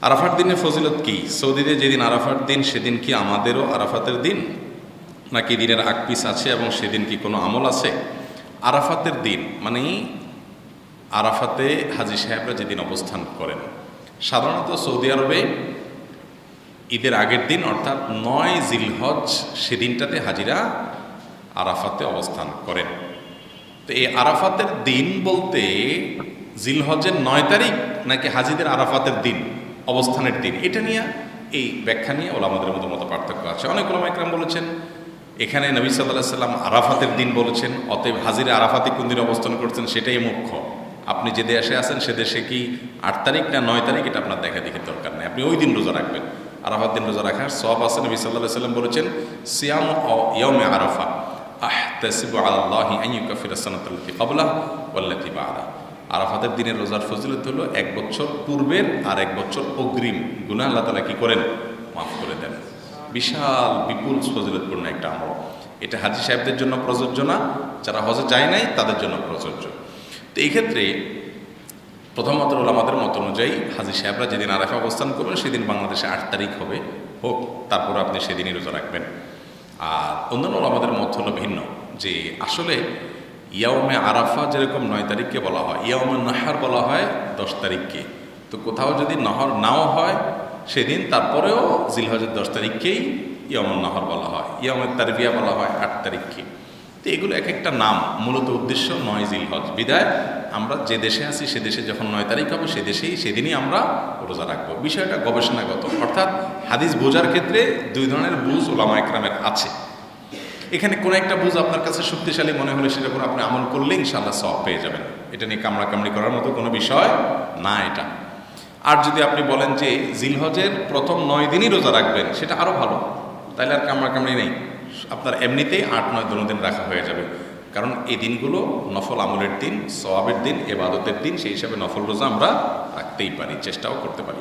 আরাফার দিনের ফজিলত কি? সৌদিতে যেদিন আরাফার দিন, সেদিন কি আমাদেরও আরাফাতের দিন? নাকি দিনের আকপিস আছে এবং সেদিন কি কোনো আমল আছে? আরাফাতের দিন মানে আরাফাতে হাজি সাহেবরা যেদিন অবস্থান করেন। সাধারণত সৌদি আরবে ঈদের আগের দিন, অর্থাৎ নয় জিলহজ, সেদিনটাতে হাজিরা আরাফাতে অবস্থান করেন। তো এই আরাফাতের দিন বলতে জিলহজের নয় তারিখ নাকি হাজিদের আরাফাতের দিন? অবস্থানের দিন এটা নিয়ে এই ব্যাখ্যা নিয়ে ওলামাদের মধ্যে মতো পার্থক্য আছে। অনেক ওলামা একরাম বলেছেন, এখানে নবী সাল্লাহ সাল্লাম আরাফাতের দিন বলেছেন, অতএব হাজিরে আরাফাতে কোন দিন অবস্থান করছেন সেটাই মুখ্য। আপনি যে দেশে আছেন সে দেশে কি আট তারিখ না নয় তারিখ এটা আপনার দেখা দেখে দরকার নেই। আপনি ওই দিন রোজা রাখবেন। আরাফাত দিন রোজা রাখার সব আছে, নবী সাল্লাহ সাল্লাম বলেছেন, সিয়াম ও ইয়মে আরাফা আহ তাসিবু আল্লাহি আইয়ুকা ফিরাসানাতুল্লাতি ক্বাবলা ওয়াল্লাতি বাদা আরাফাতের দিনের রোজার ফজিলত হলো এক বছর পূর্বের আর এক বছর অগ্রিম। গুনাহ আল্লাহ তালা কি করেন? মাফ করে দেন। বিশাল, বিপুল ফজিলতপূর্ণ একটা আমল। এটা হাজি সাহেবদের জন্য প্রযোজ্য না, যারা হজে যায় নাই, তাদের জন্য প্রযোজ্য। তো এই ক্ষেত্রে প্রথমত আমাদের মত অনুযায়ী হাজি সাহেবরা যেদিন আরাফা অবস্থান করবেন, সেদিন বাংলাদেশে আট তারিখ হবে। হোক, তারপর আপনি সেদিনই রোজা রাখবেন। আর অন্যান্য আমাদের মত হলো ভিন্ন, যে আসলে ইয়াউমে আরাফা যেরকম নয় তারিখকে বলা হয়, ইয়াউমে নাহার বলা হয় দশ তারিখকে। তো কোথাও যদি নহর নাও হয় সেদিন, তারপরেও জিলহজের দশ তারিখকেই ইয়ামুন নহর বলা হয় ইয়ামের তারবিয়া বলা হয় আট তারিখকে। তো এগুলো এক একটা নাম, মূলত উদ্দেশ্য নয় জিলহজ। বিদায়, আমরা যে দেশে আছি সে দেশে যখন নয় তারিখ হবে, সে দেশেই সেদিনই আমরা রোজা রাখব। বিষয়টা গবেষণাগত, অর্থাৎ হাদিস বোঝার ক্ষেত্রে দুই ধরনের বুঝ ওলামা একরামের আছে। এখানে কোনো একটা বুঝ আপনার কাছে শক্তিশালী মনে হলে সেটা করে আপনি আমল করলে ইনশাল্লাহ সব পেয়ে যাবেন। এটা নিয়ে কামড়া কামড়ি করার মতো কোনো বিষয় না এটা। আর যদি আপনি বলেন যে জিলহজের প্রথম নয় দিনই রোজা রাখবেন, সেটা আরও ভালো। তাহলে আর কামড়া কামড়ি নেই। আপনার এমনিতেই আট, নয় দোনো দিন রাখা হয়ে যাবে। কারণ এই দিনগুলো নফল আমলের দিন, সওয়াবের দিন, এবাদতের দিন, সেই হিসাবে নফল রোজা আমরা রাখতেই পারি, চেষ্টাও করতে পারি।